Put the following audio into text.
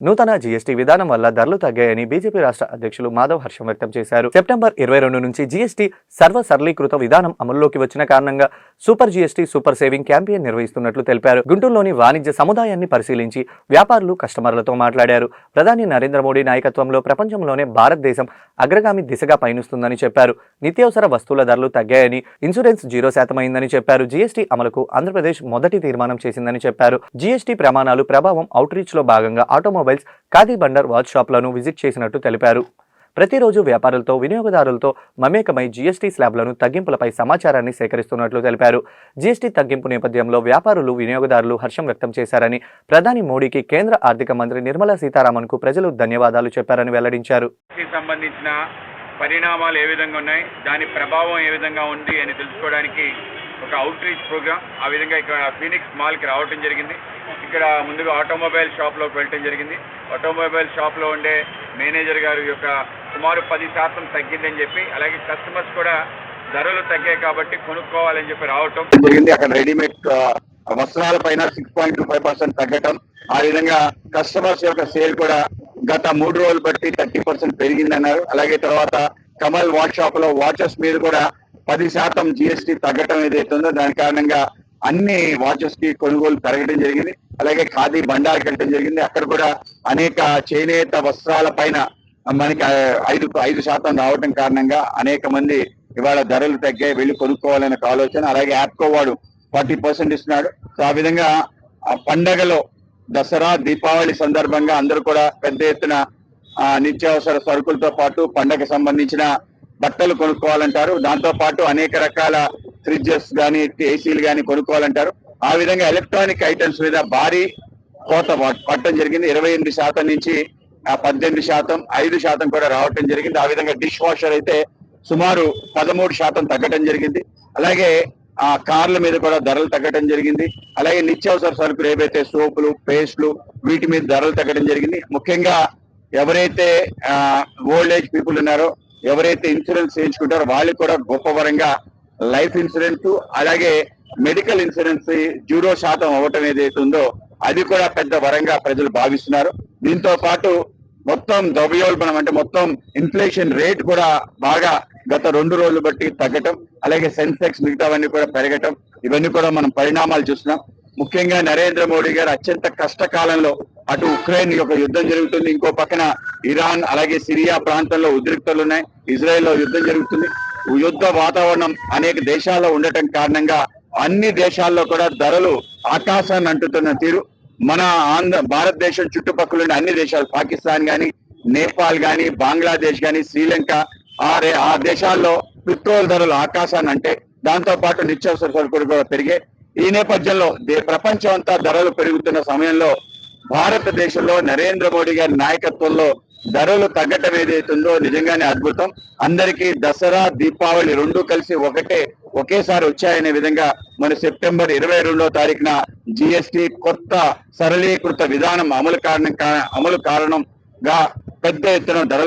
నూతన జీఎస్టీ విధానం వల్ల ధరలు తగ్గాయని బీజేపీ రాష్ట్ర అధ్యక్షులు మాధవ్ హర్షం వ్యక్తం చేశారు. సెప్టెంబర్ ఇరవై రెండు నుంచి జీఎస్టీ సర్వ సరళీకృత విధానం అమల్లోకి వచ్చిన కారణంగా super GST super saving campaign నిర్వహిస్తున్నట్లు తెలిపారు. గుంటూరులోని వాణిజ్య సముదాయాన్ని పరిశీలించి వ్యాపారులు కస్టమర్లతో మాట్లాడారు. ప్రధాని నరేంద్ర మోడీ నాయకత్వంలో ప్రపంచంలోనే భారతదేశం అగ్రగామి దిశగా పయనిస్తుందని చెప్పారు. నిత్యావసర వస్తువుల ధరలు తగ్గాయని ఇన్సూరెన్స్ జీరో శాతమైందని చెప్పారు. జీఎస్టీ అమలుకు ఆంధ్రప్రదేశ్ మొదటి తీర్మానం చేసిందని చెప్పారు. జీఎస్టీ ప్రమాణాలు ప్రభావం అవుట్రీచ్లో భాగంగా ఆటోమొబైల్ మొబైల్స్ ఖాదీ బండర్ వాచ్ షాప్లను విజిట్ చేసినట్టు తెలిపారు. ప్రతిరోజు వ్యాపారులతో వినియోగదారులతో మమేకమై జీఎస్టీ స్లాబ్లను తగ్గింపులపై సమాచారాన్ని సేకరిస్తున్నట్లు తెలిపారు. జీఎస్టీ తగ్గింపు నేపథ్యంలో వ్యాపారులు వినియోగదారులు హర్షం వ్యక్తం చేశారని ప్రధాని మోడీకి కేంద్ర ఆర్థిక మంత్రి నిర్మలా సీతారామన్కు ప్రజలు ధన్యవాదాలు చెప్పారని వెల్లడించారు. సంబంధించిన పరిణామాలు ఏ విధంగా ఉన్నాయి? దాని ప్రభావం ఏ విధంగా ఉంది అని తెలుసుకోవడానికి ఒక అవుట్ రీచ్ ప్రోగ్రామ్ ఆ విధంగా ఇక్కడ ఫీనిక్స్ మాల్కి రావటం జరిగింది. ఇక్కడ ముందుగా ఆటోమొబైల్ షాప్లోకి వెళ్ళటం జరిగింది. ఆటోమొబైల్ షాప్లో ఉండే మేనేజర్ గారి యొక్క సుమారు పది శాతం తగ్గిందని చెప్పి అలాగే కస్టమర్స్ కూడా ధరలు తగ్గాయి కాబట్టి కొనుక్కోవాలని చెప్పి రావటం. జరిగింది. అక్కడ రెడీమేడ్ వస్త్రాల పైన six point two five percent తగ్గటం. ఆ విధంగా కస్టమర్స్ యొక్క సేల్ కూడా గత మూడు రోజులు బట్టి థర్టీ పర్సెంట్ పెరిగిందన్నారు. అలాగే తర్వాత కమల్ వాట్ షాప్లో వాచెస్ మీద కూడా పది శాతం జిఎస్టీ తగ్గటం ఏదైతుందో దాని కారణంగా అన్ని వాచెస్కి కొనుగోలు పెరగడం జరిగింది. అలాగే ఖాదీ బండారు కట్టడం జరిగింది. అక్కడ కూడా అనేక చేనేత వస్త్రాల పైన మనకి ఐదు ఐదు శాతం రావడం కారణంగా అనేక మంది ఇవాళ ధరలు తగ్గాయి వెళ్ళి కొనుక్కోవాలనే ఒక ఆలోచన. అలాగే యాప్కో వాడు ఫార్టీ పర్సెంట్ ఇస్తున్నాడు. సో ఆ విధంగా ఆ పండగలో దసరా దీపావళి సందర్భంగా అందరూ కూడా పెద్ద ఎత్తున ఆ, నిత్యావసర సరుకులతో పాటు పండగ సంబంధించిన బట్టలు కొనుక్కోవాలంటారు. దాంతో పాటు అనేక రకాల ఫ్రిడ్జెస్ కానీ ఏసీలు గానీ కొనుక్కోవాలంటారు. ఆ విధంగా ఎలక్ట్రానిక్ ఐటమ్స్ మీద భారీ కోత పట్టడం జరిగింది. ఇరవై ఎనిమిది శాతం నుంచి పద్దెనిమిది శాతం ఐదు శాతం కూడా రావటం జరిగింది. ఆ విధంగా డిష్ వాషర్ అయితే సుమారు పదమూడు శాతం తగ్గటం జరిగింది. అలాగే ఆ కార్ల మీద కూడా ధరలు తగ్గటం జరిగింది. అలాగే నిత్యావసర సరుకులు ఏవైతే సోపులు పేస్ట్లు వీటి మీద ధరలు తగ్గడం జరిగింది. ముఖ్యంగా ఎవరైతే ఓల్డ్ ఏజ్ పీపుల్ ఉన్నారో ఎవరైతే ఇన్సూరెన్స్ చేయించుకుంటారో వాళ్ళకి కూడా గొప్ప వరంగా లైఫ్ ఇన్సూరెన్స్ అలాగే మెడికల్ ఇన్సూరెన్స్ జీరో శాతం అవ్వటం ఏదైతే ఉందో అది కూడా పెద్ద వరంగా ప్రజలు భావిస్తున్నారు. దీంతో పాటు మొత్తం ద్రవ్యోల్బణం అంటే మొత్తం ఇన్ఫ్లేషన్ రేట్ కూడా బాగా గత రెండు రోజులు బట్టి తగ్గటం అలాగే సెన్సెక్స్ మిగతావన్నీ కూడా పెరగటం ఇవన్నీ కూడా మనం పరిణామాలు చూస్తున్నాం. ముఖ్యంగా నరేంద్ర మోడీ గారు అత్యంత కష్టకాలంలో అటు ఉక్రెయిన్ యొక్క యుద్ధం జరుగుతుంది. ఇంకో పక్కన ఇరాన్ అలాగే సిరియా ప్రాంతంలో ఉద్రిక్తలు ఉన్నాయి. ఇజ్రాయెల్లో యుద్ధం జరుగుతుంది. యుద్ధ వాతావరణం అనేక దేశాల్లో ఉండటం కారణంగా అన్ని దేశాల్లో కూడా ధరలు ఆకాశాన్ని అంటుతున్న తీరు. మన ఆంధ్ర భారతదేశం చుట్టుపక్కల అన్ని దేశాలు పాకిస్తాన్ గాని నేపాల్ గాని బంగ్లాదేశ్ గాని శ్రీలంక ఆ ఆ దేశాల్లో పెట్రోల్ ధరలు ఆకాశాన్ని అంటే దాంతో పాటు నిత్యావసర సరుకులు కూడా పెరిగాయి. ఈ నేపథ్యంలో ప్రపంచం అంతా ధరలు పెరుగుతున్న సమయంలో భారతదేశంలో నరేంద్ర మోడీ గారి నాయకత్వంలో ధరలు తగ్గటం ఏదైతుందో నిజంగానే అద్భుతం. అందరికీ దసరా దీపావళి రెండు కలిసి ఒకటే ఒకేసారి వచ్చాయనే విధంగా మన సెప్టెంబర్ ఇరవై రెండో తారీఖున జిఎస్టి కొత్త సరళీకృత విధానం అమలు కారణం అమలు కారణంగా పెద్ద ఎత్తున ధరలు